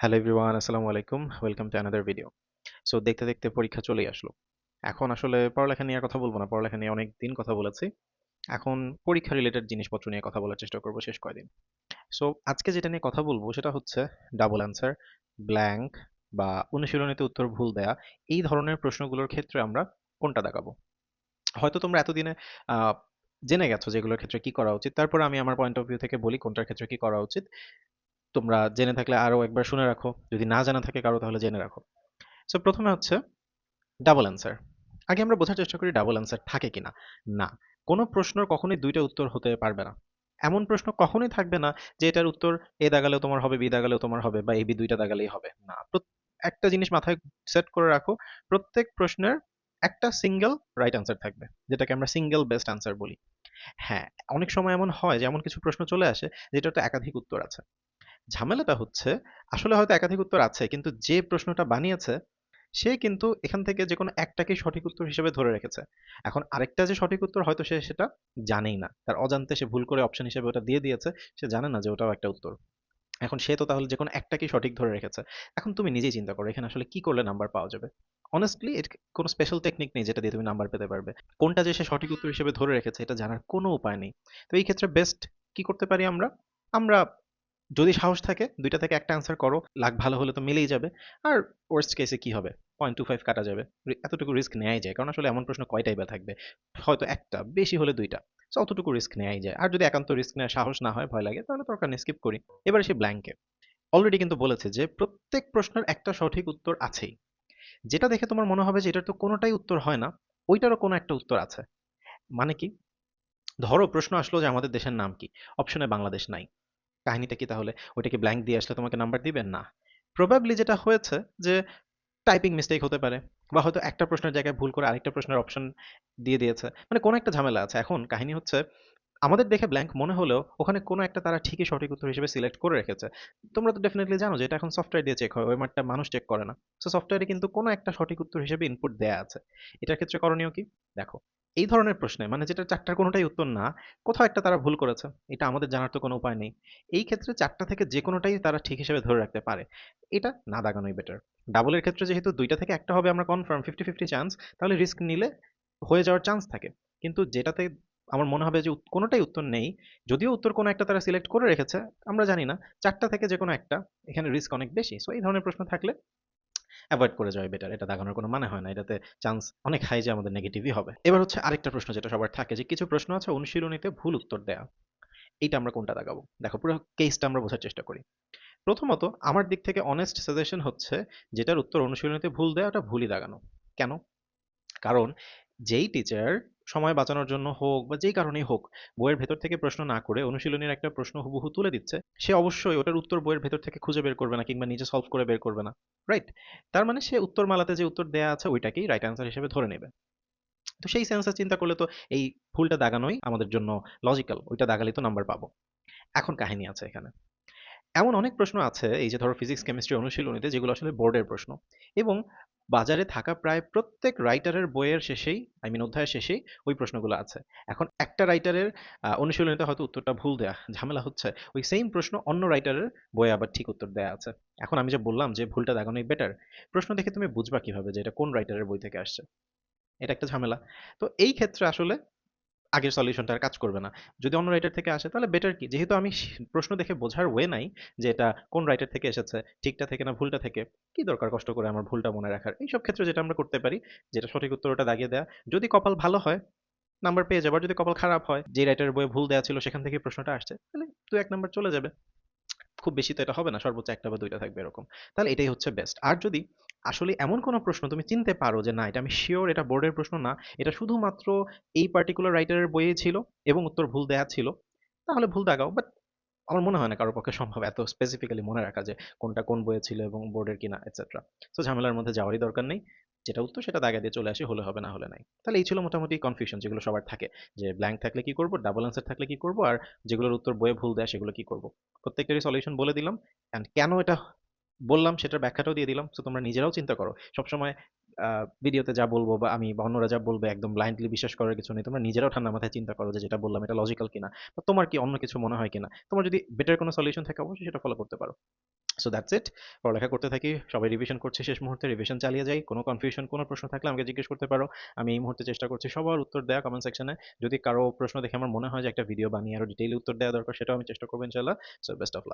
Hello everyone আসসালামু আলাইকুম welcome to another video so দেখতে দেখতে পরীক্ষা চলেই আসলো। এখন আসলে পড়ালেখা নিয়ে কথা বলব না, পড়ালেখা নিয়ে অনেক দিন কথা বলেছি। এখন পরীক্ষা রিলেটেড জিনিসপত্র নিয়ে কথা বলার চেষ্টা করব শেষ কয়দিন। সো আজকে যেটা নিয়ে কথা বলব সেটা হচ্ছে ডাবল অ্যান্সার ব্ল্যাঙ্ক বা অনুশীলনীতে উত্তর ভুল দেয়া, এই ধরনের প্রশ্নগুলোর ক্ষেত্রে আমরা কোনটা দেখাবো। হয়তো তোমরা এতদিনে জেনে গেছো যেগুলোর ক্ষেত্রে কি করা উচিত। তারপর আমি আমার পয়েন্ট অফ ভিউ থেকে বলি কোনটার ক্ষেত্রে কি করা উচিত। তোমরা জেনে থাকলে আরও একবার শুনে রাখো। যদি না জানা থাকে কারও, তাহলে জেনে রাখো। সো প্রথমে হচ্ছে ডাবল অ্যান্সার আগে আমরা বোঝার চেষ্টা করি ডাবল অ্যান্সার থাকে কিনা? না। কোনো প্রশ্নের কখনোই দুইটা উত্তর হতে পারবে না। এমন প্রশ্ন কখনোই থাকবে না যে এটার উত্তর এ দাগালেও তোমার হবে, বি দাগালেও তোমার হবে বা এ, বি দুইটা দাগালেই হবে। না। একটা জিনিস মাথায় সেট করে রাখো, প্রত্যেক প্রশ্নের একটা সিঙ্গেল রাইট অ্যান্সার থাকবে, যেটাকে আমরা সিঙ্গেল বেস্ট অ্যান্সার বলি। হ্যাঁ অনেক সময় এমন হয় যে এমন কিছু প্রশ্ন চলে আসে যেটাতে একাধিক উত্তর আছে। ঝামেলাটা হচ্ছে, আসলে হয়তো একাধিক উত্তর আছে, কিন্তু যে প্রশ্নটা বানিয়েছে, সে কিন্তু এখান থেকে যে কোনো একটাকে সঠিক উত্তর হিসেবে ধরে রেখেছে। এখন আরেকটা যে সঠিক উত্তর হয়তো সে সেটা জানেই না। তার অজান্তে সে ভুল করে অপশন হিসেবে ওটা দিয়ে দিয়েছে, সে জানে না যে ওটাও একটা উত্তর। এখন সে তো তাহলে যে কোনো একটাকেই সঠিক ধরে রেখেছে। এখন তুমি নিজেই চিন্তা করো, এখানে আসলে কি করলে নাম্বার পাওয়া যাবে? অনেস্টলি এর কোনো স্পেশাল টেকনিক নেই যেটা দিয়ে তুমি নাম্বার পেতে পারবে। কোনটা যে সে সঠিক উত্তর হিসেবে ধরে রেখেছে, এটা জানার কোনো উপায় নেই। তো এই ক্ষেত্রে বেস্ট কি করতে পারি আমরা? আমরা যদি সাহস থাকে, দুইটা থেকে একটা অ্যান্সার করো লাখ ভালো হলে তো মিলেই যাবে। আর ওয়ার্স্ট কেসে কি হবে? পয়েন্ট টু ফাইভ কাটা যাবে। এতটুকু রিস্ক নেওয়াই যায়। কারণ আসলে এমন প্রশ্ন কয়টাই বা থাকবে? হয়তো একটা, বেশি হলে দুইটা। সো অতটুকু রিস্ক নেওয়াই যায়। আর যদি একান্ত রিস্ক নেওয়ার সাহস না হয়, ভয় লাগে, তাহলে দরকার স্কিপ করি। এবার সে ব্ল্যাঙ্কে অলরেডি কিন্তু বলেছে যে, প্রত্যেক প্রশ্নের একটা সঠিক উত্তর আছেই। যেটা দেখে তোমার মনে হবে যে, এটার তো কোনোটাই উত্তর হয় না, ওইটারও কোনো একটা উত্তর আছে। মানে কি? ধরো প্রশ্ন আসলো যে, আমাদের দেশের নাম কি? অপশনে বাংলাদেশ নাই। কাহিনীটা কি তাহলে? ওইটা কি ব্ল্যাঙ্ক দিয়ে আসলে তোমাকে নাম্বার দিবেন? না। প্রবাবলি যেটা হয়েছে যে টাইপিং মিস্টেক হতে পারে বা হয়তো একটা প্রশ্নের জায়গায় ভুল করে আরেকটা প্রশ্নের অপশন দিয়ে দিয়েছে। মানে কোনো একটা ঝামেলা আছে। এখন কাহিনী হচ্ছে, আমাদের দেখে ব্ল্যাঙ্ক মনে হলেও ওখানে কোনো একটা তারা ঠিকই সঠিক উত্তর হিসেবে সিলেক্ট করে রেখেছে। তোমরা তো ডেফিনেটলি জানো যে, এটা এখন সফটওয়্যার দিয়ে চেক হয়, ওই মাঠটা মানুষ চেক করে না। সো সফটওয়্যারে কিন্তু কোনো একটা সঠিক উত্তর হিসেবে ইনপুট দেয়া আছে। এটার ক্ষেত্রে করণীয় কি? দেখো এই ধরনের প্রশ্নে মানে যেটা চারটার কোনোটাই উত্তর না, কোথাও একটা তারা ভুল করেছে, এটা আমাদের জানার তো কোনো উপায় নেই। এই ক্ষেত্রে চারটা থেকে যে কোনোটাই তারা ঠিক হিসেবে ধরে রাখতে পারে, এটা না দাগানোই বেটার ডাবলের ক্ষেত্রে যেহেতু দুইটা থেকে একটা হবে, আমরা কনফার্ম ফিফটি ফিফটি চান্স তাহলে রিস্ক নিলে হয়ে যাওয়ার চান্স থাকে। কিন্তু যেটাতে আমার মনে হবে যে কোনোটাই উত্তর নেই, যদিও উত্তর কোনো একটা তারা সিলেক্ট করে রেখেছে, আমরা জানি না, চারটা থেকে যে কোনো একটা, এখানে রিস্ক অনেক বেশি। সো এই ধরনের প্রশ্ন থাকলে অ্যাভয়েড করে যাওয়া বেটার এটা দেখানোর কোনো মানে হয় না, এটাতে চান্স অনেক হাই যে আমাদের নেগেটিভই হবে। এবার হচ্ছে আরেকটা প্রশ্ন যেটা সবার থাকে যে কিছু প্রশ্ন আছে অনুশীলনীতে ভুল উত্তর দেয়া, এইটা আমরা কোনটা দাগাবো দেখো পুরো কেসটা আমরা বোঝার চেষ্টা করি। প্রথমত আমার দিক থেকে অনেস্ট সাজেশন হচ্ছে যেটার উত্তর অনুশীলনীতে ভুল দেয়া ওটা ভুলই দাগানো কেন? কারণ যেই টিচার সময় বাঁচানোর জন্য হোক বা যেই কারণেই হোক, বইয়ের ভেতর থেকে প্রশ্ন না করে অনুশীলনীর একটা প্রশ্ন হুবহু তুলে দিচ্ছে, সে অবশ্যই ওটার উত্তর বইয়ের ভেতর থেকে খুঁজে বের করবে না কিংবা নিজে সলভ করে বের করবে না রাইট তার মানে সে উত্তর মালাতে যে উত্তর দেয়া আছে ওইটাকেই রাইট অ্যান্সার হিসেবে ধরে নেবে। তো সেই সেন্সে চিন্তা করলে তো এই ভুলটা দাগানোই আমাদের জন্য লজিক্যাল ওইটা দাগালেই তো নাম্বার পাবো। এখন কাহিনী আছে এখানে। এমন অনেক প্রশ্ন আছে, এই যে ধরো ফিজিক্স কেমিস্ট্রি অনুশীলনীতে যেগুলো আসলে বোর্ডের প্রশ্ন এবং বাজারে থাকা প্রায় প্রত্যেক রাইটারের বইয়ের শেষেই আই মিন অধ্যায়ের শেষেই ওই প্রশ্নগুলো আছে। এখন একটা রাইটারের অনুশীলনীতে হয়তো উত্তরটা ভুল দেয়া, ঝামেলা হচ্ছে, ওই সেম প্রশ্ন অন্য রাইটারের বইয়ে আবার ঠিক উত্তর দেয়া আছে। এখন আমি যে বললাম যে ভুলটা দাগানোই বেটার প্রশ্ন দেখে তুমি বুঝবা কীভাবে যে এটা কোন রাইটারের বই থেকে আসছে? এটা একটা ঝামেলা। তো এই ক্ষেত্রে আসলে আগের সলিউশনটা কাজ করবে না। যদি অন্য রাইটার থেকে আসে, তাহলে বেটার কি? যেহেতু আমি প্রশ্ন দেখে বোঝার ওয়ে নাই যে এটা কোন রাইটার থেকে এসেছে, ঠিকটা থেকে না ভুলটা থেকে, কি দরকার কষ্ট করে আমার ভুলটা মনে রাখার? এইসব ক্ষেত্রে যেটা আমরা করতে পারি, যেটা সঠিক উত্তর ওটা দাগিয়ে দেওয়া যদি কপাল ভালো হয় নাম্বার পেয়ে যাবে। আর যদি কপাল খারাপ হয়, যে রাইটারের বইয়ে ভুল দেওয়া ছিল, সেখান থেকে প্রশ্নটা আসছে, তাহলে দু এক নাম্বার চলে যাবে। খুব বেশি তো এটা হবে না, সর্বোচ্চ একটা বা দুইটা থাকবে এরকম। তাহলে এটাই হচ্ছে বেস্ট আর যদি আসলে এমন কোনো প্রশ্ন তুমি চিনতে পারো যে না, এটা আমি শিওর এটা বোর্ডের প্রশ্ন না, এটা শুধুমাত্র এই পার্টিকুলার রাইটারের বইয়ে ছিল এবং উত্তর ভুল দেয়া ছিল। তাহলে ভুল দাগাও বাট আমার মনে হয় না কারোর পক্ষে সম্ভব এত স্পেসিফিক্যালি মনে রাখা যে কোনটা কোন বইয়ে ছিল এবং বোর্ডের কিনা এটসেট্রা সো ঝামেলার মধ্যে যাওয়ারই দরকার নেই। যেটা উত্তর সেটা দাগা দিয়ে চলে আসি, হলে হবে না, হলে নাই। তাহলে এই ছিল মোটামুটি কনফিউশন যেগুলো সবার থাকে, যে ব্ল্যাঙ্ক থাকলে কি করব ডাবল অ্যান্সার থাকলে কি করব, আর যেগুলোর উত্তর বইয়ে ভুল দেয় সেগুলো কি করব। প্রত্যেকটারই সলিউশন বলে দিলাম অ্যান্ড কেন এটা বললাম, সেটার ব্যাখ্যাটাও দিয়ে দিলাম। সো তোমরা নিজেরাও চিন্তা করো। সবসময় ভিডিওতে যা বলব বা আমি বা অন্যরা যা বলবে একদম ব্লাইন্ডলি বিশ্বাস করার কিছু নেই। তোমরা নিজেরাও ঠান্ডা মাথায় চিন্তা করো যে যেটা বললাম এটা লজিক্যাল কিনা বা তোমার কি অন্য কিছু মনে হয় কিনা। তোমার যদি বেটার কোনো সলিউশন থাকে, অবশ্যই সেটা ফলো করতে পারো। সো দ্যাটস ইট পড়ালেখা করতে থাকি, সবাই রিভিশন করছে, শেষ মুহূর্তে রিভিশন চালিয়ে যাই। কোনো কনফিউশন কোনো প্রশ্ন থাকলে আমাকে জিজ্ঞেস করতে পারো। আমি এই মুহূর্তে চেষ্টা করছি সবার উত্তর দেওয়া কমেন্ট সেকশনে যদি কারও প্রশ্ন দেখে আমার মনে হয় যে একটা ভিডিও বানিয়ে আরও ডিটেইলি উত্তর দেওয়া দরকার, সেটাও আমি চেষ্টা করব ইনশাল্লাহ সো বেস্ট অফ